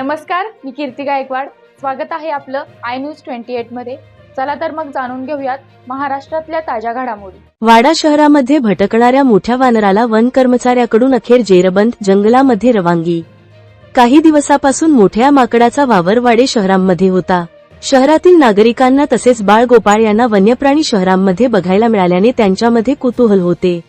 नमस्कार मी कीर्ती गायकवाड. स्वागत आहे आपलं आय न्यूज ट्वेंटी एटमध्ये. चला तर मग जाणून घेऊयात महाराष्ट्रातल्या ताज्या घडामोडी. वाडा शहरामध्ये भटकणाऱ्या मोठ्या वानराला वन कर्मचाऱ्याकडून अखेर जेरबंद जंगलामध्ये रवानगी. काही दिवसापासून मोठ्या माकडाचा वावर वाडे शहरांमध्ये होता. शहरातील नागरिकांना तसेच बाळ गोपाळ यांना वन्यप्राणी शहरांमध्ये बघायला मिळाल्याने त्यांच्यामध्ये कुतूहल होते.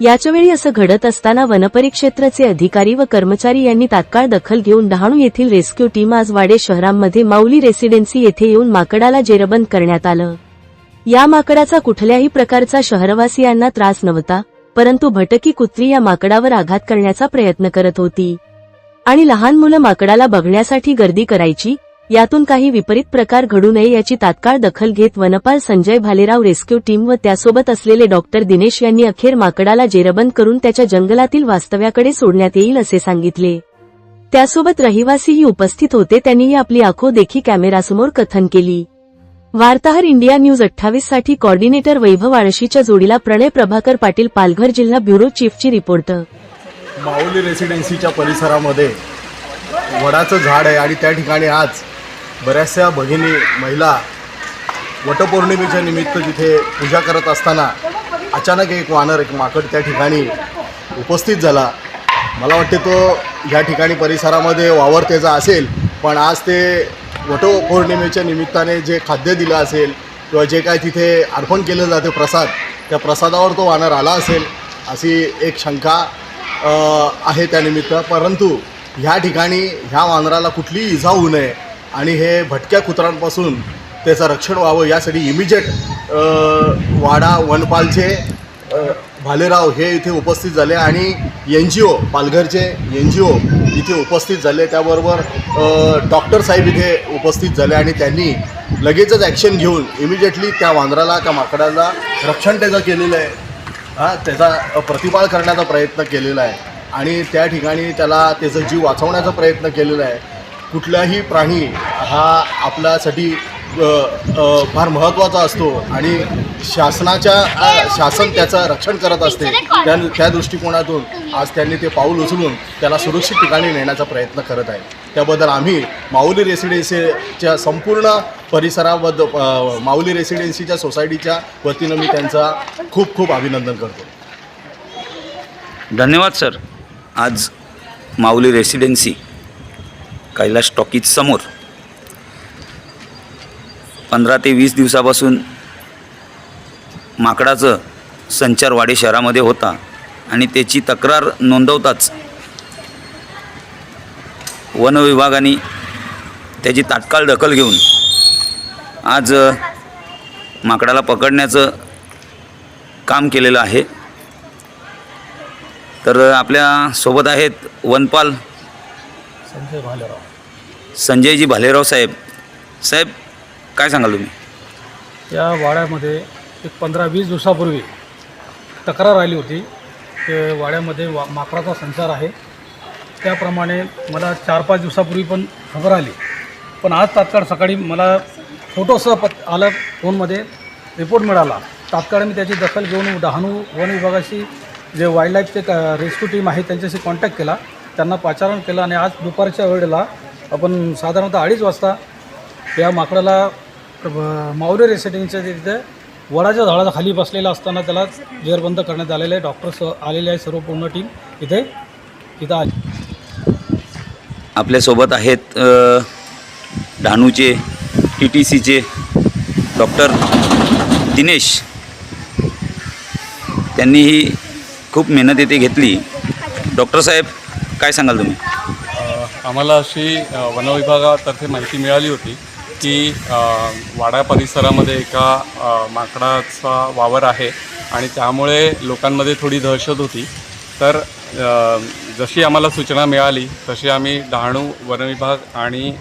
याचवेळी असं घडत असताना वनपरिक्षेत्राचे अधिकारी व कर्मचारी यांनी तात्काळ दखल घेऊन डहाणू येथील रेस्क्यू टीम आज वाडे शहरांमध्ये माऊली रेसिडेन्सी येथे येऊन माकडाला जेरबंद करण्यात आलं. या माकडाचा कुठल्याही प्रकारचा शहरवासियांना त्रास नव्हता परंतु भटकी कुत्री या माकडावर आघात करण्याचा प्रयत्न करत होती. आणि लहान मुलं माकडाला बघण्यासाठी गर्दी करायची यातून काही विपरीत प्रकार घडू नये याची तात्काळ दखल घेत वनपाल संजय भालेराव रेस्क्यू टीम व त्यासोबत असलेले डॉक्टर दिनेश यांनी अखेर माकडाला जेरबंद करून त्याच्या जंगलातील वास्तव्याकडे सोडण्यात येईल असे सांगितले. त्यासोबत रहिवासीही उपस्थित होते त्यांनीही आपली आखो देखी कॅमेरासमोर कथन केली. वार्ताहर इंडिया न्यूज अठ्ठावीससाठी कॉर्डिनेटर वैभव आळशीच्या जोडीला प्रणय प्रभाकर पाटील पालघर जिल्हा ब्युरो चीफची रिपोर्ट. माऊली रेसिडेन्सीच्या परिसरामध्ये वडाचं झाड आहे आणि त्या ठिकाणी आज बऱ्याचशा भगिनी महिला वटपौर्णिमेच्या निमित्त जिथे पूजा करत असताना अचानक एक वानर एक माकड त्या ठिकाणी उपस्थित झाला. मला वाटते तो ह्या ठिकाणी परिसरामध्ये वावरतेचा असेल पण आज ते वटपौर्णिमेच्या निमित्ताने जे खाद्य दिलं असेल किंवा जे काय तिथे अर्पण केलं जाते प्रसाद त्या प्रसादावर तो वानर आला असेल अशी एक शंका आहे त्यानिमित्त परंतु ह्या ठिकाणी ह्या वानराला कुठलीही इजा होऊ नये. आणि हे भटक्या कुत्रांपासून त्याचं रक्षण व्हावं यासाठी इमिजिएट वाडा वनपालचे भालेराव हे इथे उपस्थित झाले आणि एन जी ओ पालघरचे एन जी ओ इथे उपस्थित झाले. त्याबरोबर डॉक्टर साहेब इथे उपस्थित झाले आणि त्यांनी लगेचच ॲक्शन घेऊन इमिजिएटली त्या वांदराला त्या माकडाला रक्षण त्याचं केलेलं आहे. हा त्याचा प्रतिपाळ करण्याचा प्रयत्न केलेला आहे. आणि त्या ठिकाणी त्याला त्याचा जीव वाचवण्याचा प्रयत्न केलेला आहे. कुठलाही प्राणी हा आपल्यासाठी फार महत्त्वाचा असतो आणि शासनाच्या शासन त्याचं रक्षण करत असते त्या त्या दृष्टिकोनातून. आज त्यांनी ते पाऊल उचलून त्याला सुरक्षित ठिकाणी नेण्याचा प्रयत्न करत आहे. त्याबद्दल आम्ही माऊली रेसिडेन्सीच्या संपूर्ण परिसराबद्दल माऊली रेसिडेन्सीच्या सोसायटीच्या वतीनं मी त्यांचा खूप खूप अभिनंदन करतो. धन्यवाद सर. आज माऊली रेसिडेन्सी कैलाश टॉकीज समोर. पंधरा ते वीस दिवसापासून माकडाचं संचार वाडे शहरामध्ये होता आणि त्याची तक्रार नोंदवताच वन विभागाने त्याची तात्काळ दखल घेऊन आज माकडाला पकडण्याचं काम केलेलं आहे. तर आपल्यासोबत आहेत वनपाल संजय भालेराव. संजयजी भालेराव साहेब. साहेब काय सांगाल तुम्ही? या वाड्यामध्ये एक पंधरा वीस दिवसापूर्वी तक्रार आली होती. की वाड्यामध्ये वा माकडाचा संचार आहे. त्याप्रमाणे मला चार पाच दिवसापूर्वी पण खबर आली. पण आज तात्काळ सकाळी मला फोटोसह पत आलं फोनमध्ये रिपोर्ट मिळाला. तात्काळ मी त्याची दखल घेऊन डहाणू वन विभागाशी जे वाईल्ड लाईफचे क रेस्क्यू टीम आहे त्यांच्याशी कॉन्टॅक्ट केला. त्यांना पाचारण केलं आणि आज दुपारच्या वेळेला आपण साधारणतः अडीच वाजता या माकडाला अ, रेसिडेन्सीच्या तिथे वडाच्या झाडाच्या खाली बसलेला असताना त्याला जेरबंद करण्यात आलेलं आहे. डॉक्टर्स आलेले आहे सर्व पूर्ण टीम इथे इथं आली. आपल्यासोबत आहेत डहाणूचे टी टी सीचे डॉक्टर दिनेश. त्यांनीही खूप मेहनत येथे घेतली. डॉक्टर साहेब काय सांगाल तुम्ही? आम्हाला अशी वनविभागातर्फे माहिती मिळाली होती की वाडा परिसरामध्ये एका माकडाचा वावर आहे आणि त्यामुळे लोकांमध्ये थोडी दहशत होती. तर जशी आम्हाला सूचना मिळाली तशी आम्ही डहाणू वनविभाग आणि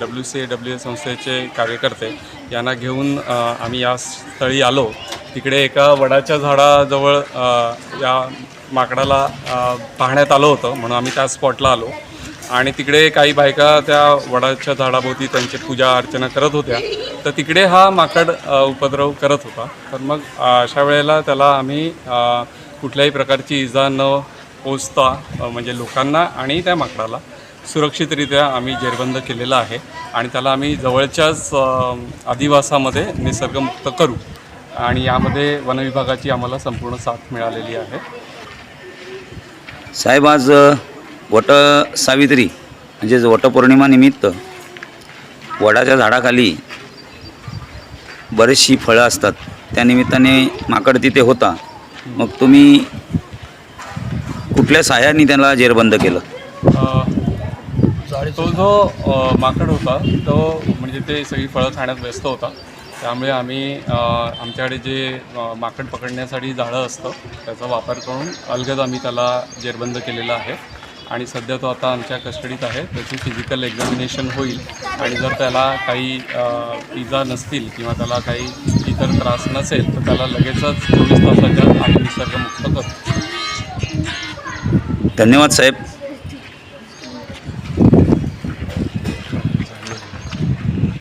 डब्ल्यू सी डब्ल्यू ए संस्थेचे कार्यकर्ते यांना घेऊन आम्ही या स्थळी आलो. तिकडे एका वडाच्या झाडाजवळ या माकडाला पाहण्यात आलं होतं म्हणून आम्ही त्या स्पॉटला आलो. आणि तिकडे काही बायका त्या वडाच्या झाडाभोवती त्यांची पूजा अर्चना करत होत्या. तर तिकडे हा माकड उपद्रव करत होता. तर मग अशा वेळेला त्याला आम्ही कुठल्याही प्रकारची इजा न पोचता म्हणजे लोकांना आणि त्या माकडाला सुरक्षितरित्या आम्ही जेरबंद केलेला आहे. आणि त्याला आम्ही जवळच्याच आदिवासामध्ये अधिवासामध्ये निसर्गमुक्त करू. आणि यामध्ये वनविभागाची आम्हाला संपूर्ण साथ मिळालेली आहे. साहेब आज वट सावित्री म्हणजेच वटपौर्णिमानिमित्त वडाच्या झाडाखाली बरीचशी फळं असतात. त्या निमित्ताने माकड तिथे होता. मग तुम्ही कुठल्या साह्याने त्याला जेरबंद केलं? तो जो माकड होता तो म्हणजे ते सगळी फळं खाण्यात व्यस्त होता. त्यामुळे आम्ही आमच्याकडे जे माकड पकडण्यासाठी जाळं असतं त्याचा वापर करून अलगद आम्ही त्याला जेरबंद केलेला आहे. आणि सध्या तो आता आमच्या कस्टडीत आहे त्याची फिजिकल एक्झामिनेशन होईल. आणि जर त्याला काही इजा नसतील किंवा त्याला काही इतर त्रास नसेल तर त्याला लगेचच चोवीस तासाच्या आम्ही निसर्गमुक्त करू धन्यवाद साहेब.